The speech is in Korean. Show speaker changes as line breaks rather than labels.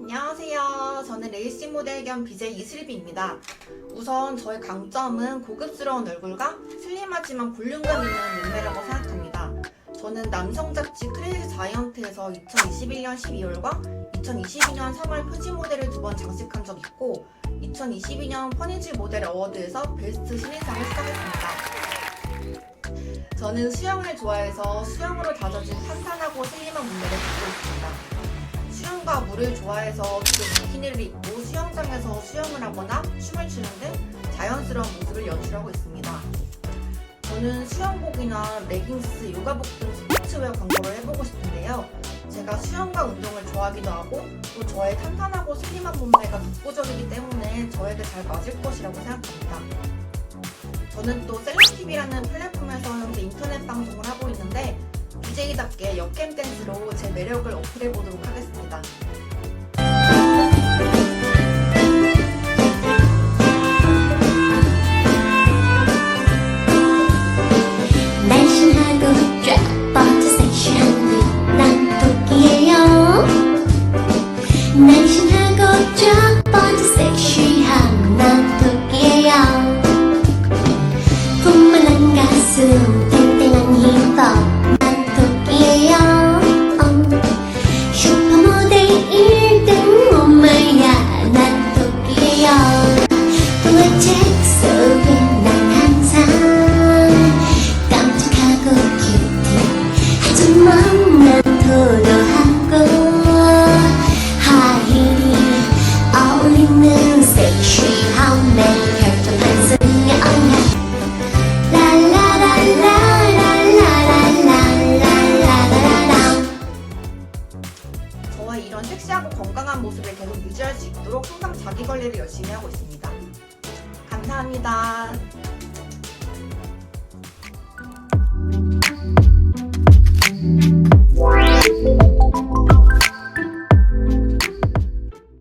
안녕하세요. 저는 레이싱 모델 겸 BJ 이슬비입니다. 우선 저의 강점은 고급스러운 얼굴과 슬림하지만 볼륨감 있는 몸매라고 생각합니다. 저는 남성 잡지 크레이지 자이언트에서 2021년 12월과 2022년 3월 표지 모델을 두 번 장식한 적 있고 2022년 퍼니지 모델 어워드에서 베스트 신인상을 수상했습니다. 저는 수영을 좋아해서 수영으로 다져진 탄탄하고 슬림한 몸매를 갖고 있습니다. 수영과 물을 좋아해서 주로 비키니를 입고 수영장에서 수영을 하거나 춤을 추는 등 자연스러운 모습을 연출하고 있습니다. 저는 수영복이나 레깅스, 요가복 등 스포츠웨어 광고를 해보고 싶은데요. 제가 수영과 운동을 좋아하기도 하고 또 저의 탄탄하고 슬림한 몸매가 독보적이기 때문에 저에게 잘 맞을 것이라고 생각합니다. 저는 또 셀럽TV라는 플랫폼에서 현재 인터넷 방송을 하고 있는데 BJ답게 역캠 댄스로 제 매력을 어필해 보도록 하겠습니다. 저와 이런 섹시하고 건강한 모습을 계속 유지할 수 있도록 항상 자기 관리를 열심히 하고 있습니다. 감사합니다.